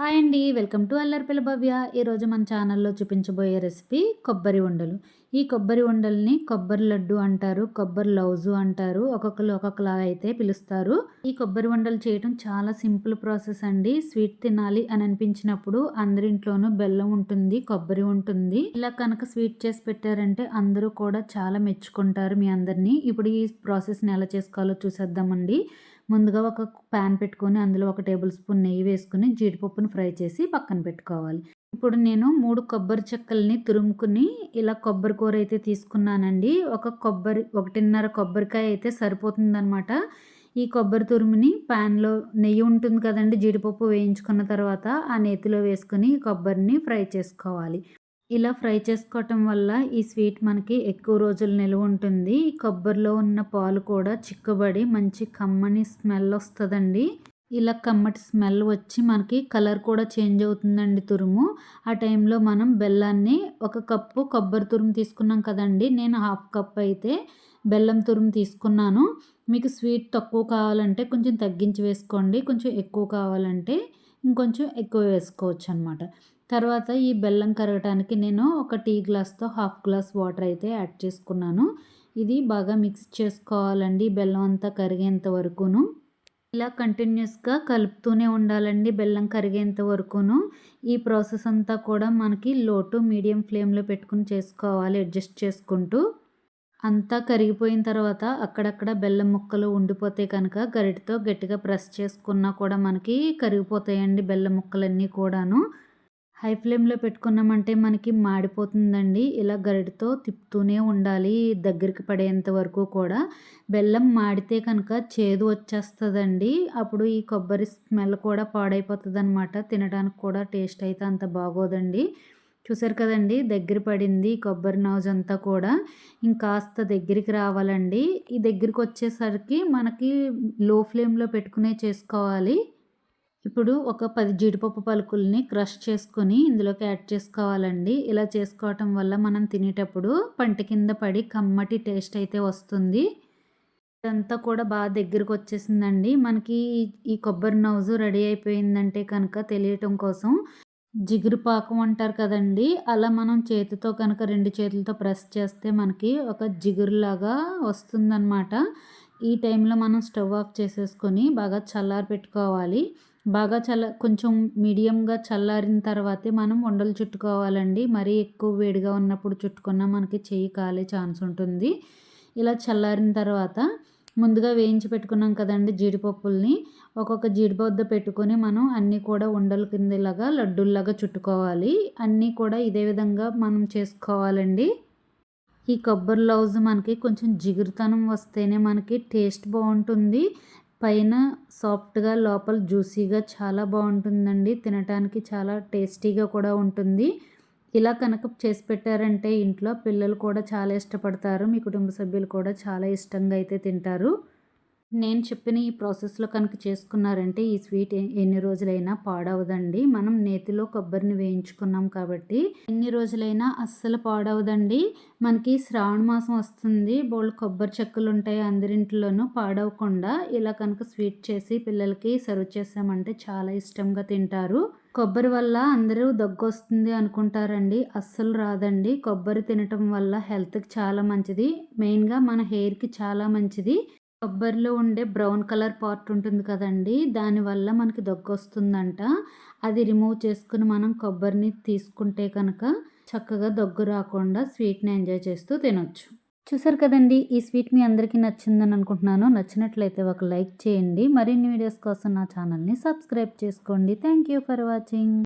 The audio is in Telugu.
హాయ్ అండి. Welcome to Allaripilla Bhavya. ఈరోజు మన ఛానల్లో చూపించబోయే రెసిపీ కొబ్బరి ఉండలు. ఈ కొబ్బరి ఉండల్ని కొబ్బరి లడ్డు అంటారు కొబ్బరి లౌజు అంటారు ఒక్కొక్కరు ఒక్కొక్కలా అయితే పిలుస్తారు. ఈ కొబ్బరి ఉండలు చేయడం చాలా సింపుల్ ప్రాసెస్ అండి. స్వీట్ తినాలి అని అనిపించినప్పుడు అందరింట్లోనూ బెల్లం ఉంటుంది కొబ్బరి ఉంటుంది. ఇలా కనుక స్వీట్ చేసి పెట్టారంటే అందరూ కూడా చాలా మెచ్చుకుంటారు మీ అందరినీ. ఇప్పుడు ఈ ప్రాసెస్ని ఎలా చేసుకోవాలో చూసేద్దామండి. ముందుగా ఒక ప్యాన్ పెట్టుకొని అందులో ఒక టేబుల్ స్పూన్ నెయ్యి వేసుకుని జీడిపప్పును ఫ్రై చేసి పక్కన పెట్టుకోవాలి. ఇప్పుడు నేను మూడు కొబ్బరి చెక్కల్ని తురుముకుని ఇలా కొబ్బరి కూర అయితే తీసుకున్నానండి. ఒక కొబ్బరి ఒకటిన్నర కొబ్బరికాయ అయితే సరిపోతుందనమాట ఈ కొబ్బరి తురుముని ప్యాన్లో నెయ్యి ఉంటుంది కదండి జీడిపప్పు వేయించుకున్న తర్వాత ఆ నేతిలో వేసుకుని కొబ్బరిని ఫ్రై చేసుకోవాలి. ఇలా ఫ్రై చేసుకోవటం వల్ల ఈ స్వీట్ మనకి ఎక్కువ రోజులు నిల్వ ఉంటుంది. కొబ్బరిలో ఉన్న పాలు కూడా చిక్కబడి మంచి కమ్మని స్మెల్ వస్తుందండి. ఇలా కమ్మటి స్మెల్ వచ్చి మనకి కలర్ కూడా చేంజ్ అవుతుందండి తురుము. ఆ టైంలో మనం బెల్లాన్ని ఒక కప్పు కొబ్బరి తురుము తీసుకున్నాం కదండి. నేను హాఫ్ కప్ అయితే బెల్లం తురుము తీసుకున్నాను. మీకు స్వీట్ తక్కువ కావాలంటే కొంచెం తగ్గించి వేసుకోండి. కొంచెం ఎక్కువ కావాలంటే ఇంకొంచెం ఎక్కువ వేసుకోవచ్చు అనమాట తర్వాత ఈ బెల్లం కరగటానికి నేను ఒక టీ గ్లాస్తో హాఫ్ గ్లాస్ వాటర్ అయితే యాడ్ చేసుకున్నాను. ఇది బాగా మిక్స్ చేసుకోవాలండి బెల్లం అంతా కరిగేంత వరకును. ఇలా కంటిన్యూస్గా కలుపుతూనే ఉండాలండి బెల్లం కరిగేంత వరకును. ఈ ప్రాసెస్ అంతా కూడా మనకి లో టు మీడియం ఫ్లేమ్లో పెట్టుకుని చేసుకోవాలి అడ్జస్ట్ చేసుకుంటూ. అంతా కరిగిపోయిన తర్వాత అక్కడక్కడ బెల్లం ముక్కలు ఉండిపోతే కనుక గరిటతో గట్టిగా ప్రెస్ చేసుకున్నా కూడా మనకి కరిగిపోతాయండి బెల్లం ముక్కలన్నీ కూడాను. హై ఫ్లేమ్లో పెట్టుకున్నామంటే మనకి మాడిపోతుందండి. ఇలా గరిటతో తిప్పుతూనే ఉండాలి దగ్గరికి పడేంత వరకు కూడా. బెల్లం మాడితే కనుక చేదు వచ్చేస్తుందండి. అప్పుడు ఈ కొబ్బరి స్మెల్ కూడా పాడైపోతుంది అనమాట తినడానికి కూడా టేస్ట్ అయితే అంత బాగోదండి. చూసారు కదండి దగ్గర పడింది కొబ్బరి నౌజ్ అంతా కూడా. ఇంకాస్త దగ్గరికి రావాలండి. ఈ దగ్గరికి వచ్చేసరికి మనకి లో ఫ్లేమ్లో పెట్టుకునే చేసుకోవాలి. ఇప్పుడు ఒక పది జీడిపప్పు పలుకుల్ని క్రష్ చేసుకొని ఇందులోకి యాడ్ చేసుకోవాలండి. ఇలా చేసుకోవటం వల్ల మనం తినేటప్పుడు పంట కింద పడి కమ్మటి టేస్ట్ అయితే వస్తుంది. ఇదంతా కూడా బాగా దగ్గరకు వచ్చేసిందండి. మనకి ఈ కొబ్బరి నౌజు రెడీ అయిపోయిందంటే కనుక తెలియటం కోసం జిగురు పాకం అంటారు కదండి. అలా మనం చేతితో కనుక రెండు చేతులతో ప్రెస్ చేస్తే మనకి ఒక జిగురులాగా వస్తుందన్నమాట. ఈ టైంలో మనం స్టవ్ ఆఫ్ చేసేసుకొని బాగా చల్లారి పెట్టుకోవాలి బాగా చల్ల కొంచెం మీడియంగా చల్లారిన తర్వాతే మనం ఉండలు చుట్టుకోవాలండి. మరీ ఎక్కువ వేడిగా ఉన్నప్పుడు చుట్టుకున్నా మనకి చెయ్యి కాలే ఛాన్స్ ఉంటుంది. ఇలా చల్లారిన తర్వాత ముందుగా వేయించి పెట్టుకున్నాం కదండి జీడిపప్పుల్ని. ఒక్కొక్క జీడిపొద్ద పెట్టుకొని మనం అన్నీ కూడా ఉండల కిందలాగా లడ్డూల్లాగా చుట్టుకోవాలి. అన్నీ కూడా ఇదే విధంగా మనం చేసుకోవాలండి. ఈ కొబ్బరి లౌజ్ మనకి కొంచెం జిగురుతనం వస్తేనే మనకి టేస్ట్ బాగుంటుంది. పైన సాఫ్ట్గా లోపల జ్యూసీగా చాలా బాగుంటుందండి. తినటానికి చాలా టేస్టీగా కూడా ఉంటుంది. ఇలా కనుక చేసి పెట్టారంటే ఇంట్లో పిల్లలు కూడా చాలా ఇష్టపడతారు. మీ కుటుంబ సభ్యులు కూడా చాలా ఇష్టంగా అయితే తింటారు. నేను చెప్పిన ఈ ప్రాసెస్లో కనుక చేసుకున్నారంటే ఈ స్వీట్ ఎన్ని రోజులైనా పాడవదండి. మనం నేతిలో కొబ్బరిని వేయించుకున్నాం కాబట్టి ఎన్ని రోజులైనా అస్సలు పాడవదండి. మనకి శ్రావణ మాసం వస్తుంది. బోల్డ్ కొబ్బరి చెక్కలు ఉంటాయి అందరింట్లోనూ పాడవకుండా ఇలా కనుక స్వీట్ చేసి పిల్లలకి సర్వ్ చేసామంటే చాలా ఇష్టంగా తింటారు. కొబ్బరి వల్ల అందరూ దగ్గు వస్తుంది అనుకుంటారండి. అస్సలు రాదండి. కొబ్బరి తినటం వల్ల హెల్త్కి చాలా మంచిది. మెయిన్గా మన హెయిర్కి చాలా మంచిది. కొబ్బరిలో ఉండే బ్రౌన్ కలర్ పార్ట్ ఉంటుంది కదండి దానివల్ల మనకి దగ్గు వస్తుందంట. అది రిమూవ్ చేసుకుని మనం కొబ్బరిని తీసుకుంటే కనుక చక్కగా దగ్గు రాకుండా స్వీట్ని ఎంజాయ్ చేస్తూ తినొచ్చు. చూసారు కదండి ఈ స్వీట్ మీ అందరికీ నచ్చిందని అనుకుంటున్నాను. నచ్చినట్లయితే ఒక లైక్ చేయండి. మరిన్ని వీడియోస్ కోసం నా ఛానల్ని సబ్స్క్రైబ్ చేసుకోండి. Thank you for watching.